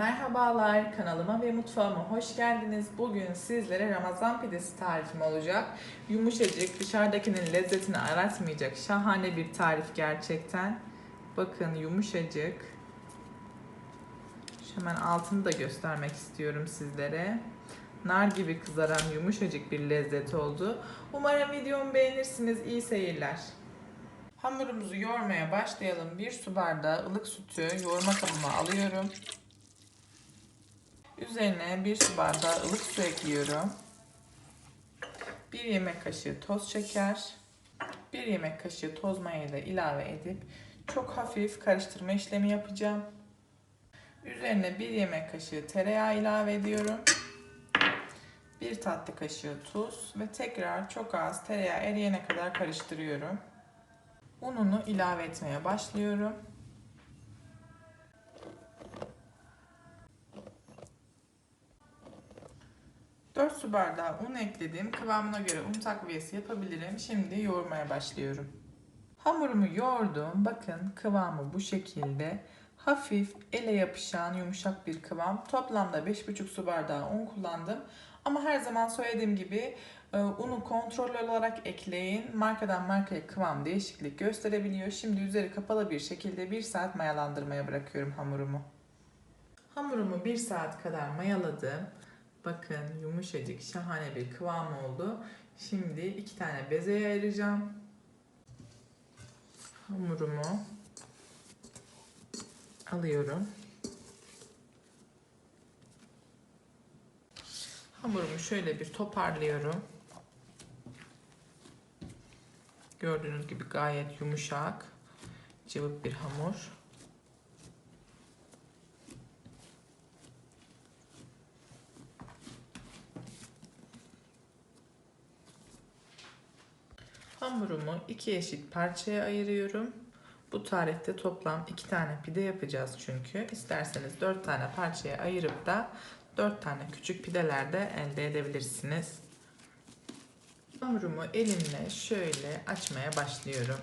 Merhabalar, kanalıma ve mutfağıma hoş geldiniz. Bugün sizlere Ramazan pidesi tarifim olacak. Yumuşacık, dışarıdakinin lezzetini aratmayacak şahane bir tarif gerçekten. Bakın yumuşacık. Şu hemen altını da göstermek istiyorum sizlere. Nar gibi kızaran yumuşacık bir lezzet oldu. Umarım videomu beğenirsiniz. İyi seyirler. Hamurumuzu yoğurmaya başlayalım. Bir su bardağı ılık sütü yoğurma kabıma alıyorum. Üzerine bir su bardağı ılık su ekliyorum. Bir yemek kaşığı toz şeker, bir yemek kaşığı toz maya da ilave edip çok hafif karıştırma işlemi yapacağım. Üzerine bir yemek kaşığı tereyağı ilave ediyorum. Bir tatlı kaşığı tuz ve tekrar çok az tereyağı eriyene kadar karıştırıyorum. Ununu ilave etmeye başlıyorum. Dört su bardağı un ekledim. Kıvamına göre un takviyesi yapabilirim. Şimdi yoğurmaya başlıyorum. Hamurumu yoğurdum. Bakın kıvamı bu şekilde. Hafif ele yapışan yumuşak bir kıvam. Toplamda 5,5 su bardağı un kullandım. Ama her zaman söylediğim gibi e, unu kontrollü olarak ekleyin. Markadan markaya kıvam değişiklik gösterebiliyor. Şimdi üzeri kapalı bir şekilde 1 saat mayalandırmaya bırakıyorum hamurumu. Hamurumu 1 saat kadar mayaladım. Bakın yumuşacık şahane bir kıvam oldu. Şimdi iki tane bezeye ayıracağım. Hamurumu alıyorum. Hamurumu şöyle bir toparlıyorum. Gördüğünüz gibi gayet yumuşak, cıvık bir hamur. Hamurumu iki eşit parçaya ayırıyorum. Bu tarifte toplam iki tane pide yapacağız çünkü. İsterseniz dört tane parçaya ayırıp da dört tane küçük pideler de elde edebilirsiniz. Hamurumu elimle şöyle açmaya başlıyorum.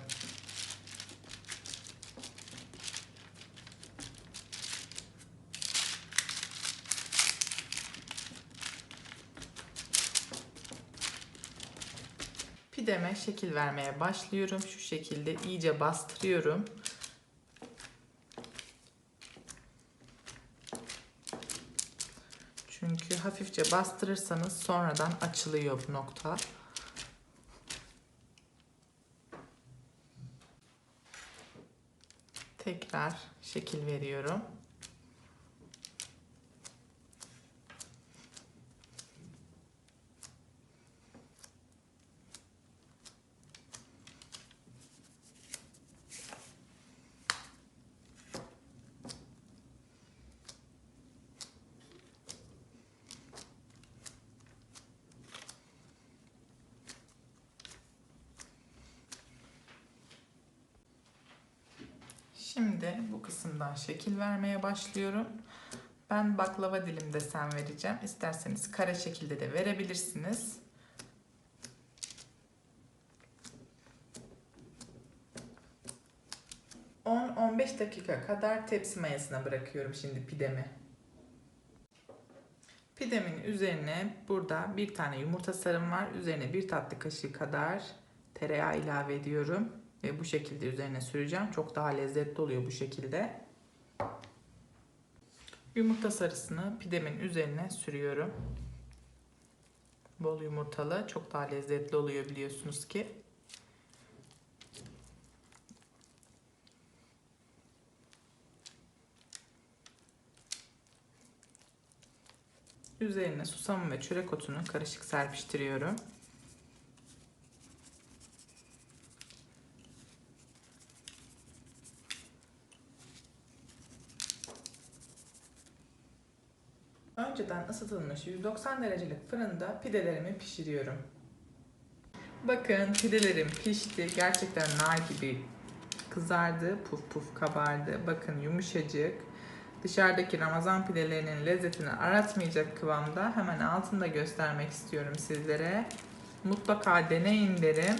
Pideme şekil vermeye başlıyorum. Şu şekilde iyice bastırıyorum. Çünkü hafifçe bastırırsanız sonradan açılıyor bu nokta. Tekrar şekil veriyorum. Şimdi bu kısımdan şekil vermeye başlıyorum. Ben baklava dilim desen vereceğim. İsterseniz kare şekilde de verebilirsiniz. ...10-15 dakika kadar tepsi mayasına bırakıyorum şimdi pidemi. Pidemin üzerine burada bir tane yumurta sarım var. Üzerine bir tatlı kaşığı kadar tereyağı ilave ediyorum. Ve bu şekilde üzerine süreceğim. Çok daha lezzetli oluyor bu şekilde. Yumurta sarısını pidemin üzerine sürüyorum. Bol yumurtalı çok daha lezzetli oluyor biliyorsunuz ki. Üzerine susam ve çörek otunu karışık serpiştiriyorum. Önceden ısıtılmış 190 derecelik fırında pidelerimi pişiriyorum. Bakın pidelerim pişti. Gerçekten nar gibi kızardı. Puf puf kabardı. Bakın yumuşacık. Dışarıdaki Ramazan pidelerinin lezzetini aratmayacak kıvamda. Hemen altında göstermek istiyorum sizlere. Mutlaka deneyin derim.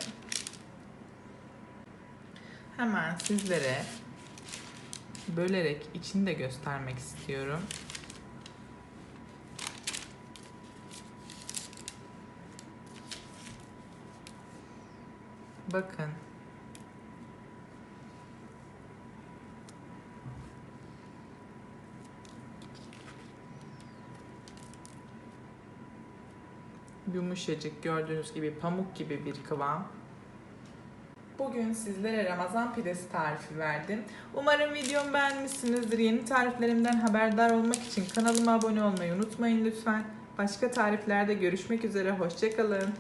Hemen sizlere bölerek içini de göstermek istiyorum. Bakın. Yumuşacık gördüğünüz gibi pamuk gibi bir kıvam. Bugün sizlere Ramazan pidesi tarifi verdim. Umarım videomu beğenmişsinizdir. Yeni tariflerimden haberdar olmak için kanalıma abone olmayı unutmayın lütfen. Başka tariflerde görüşmek üzere. Hoşçakalın.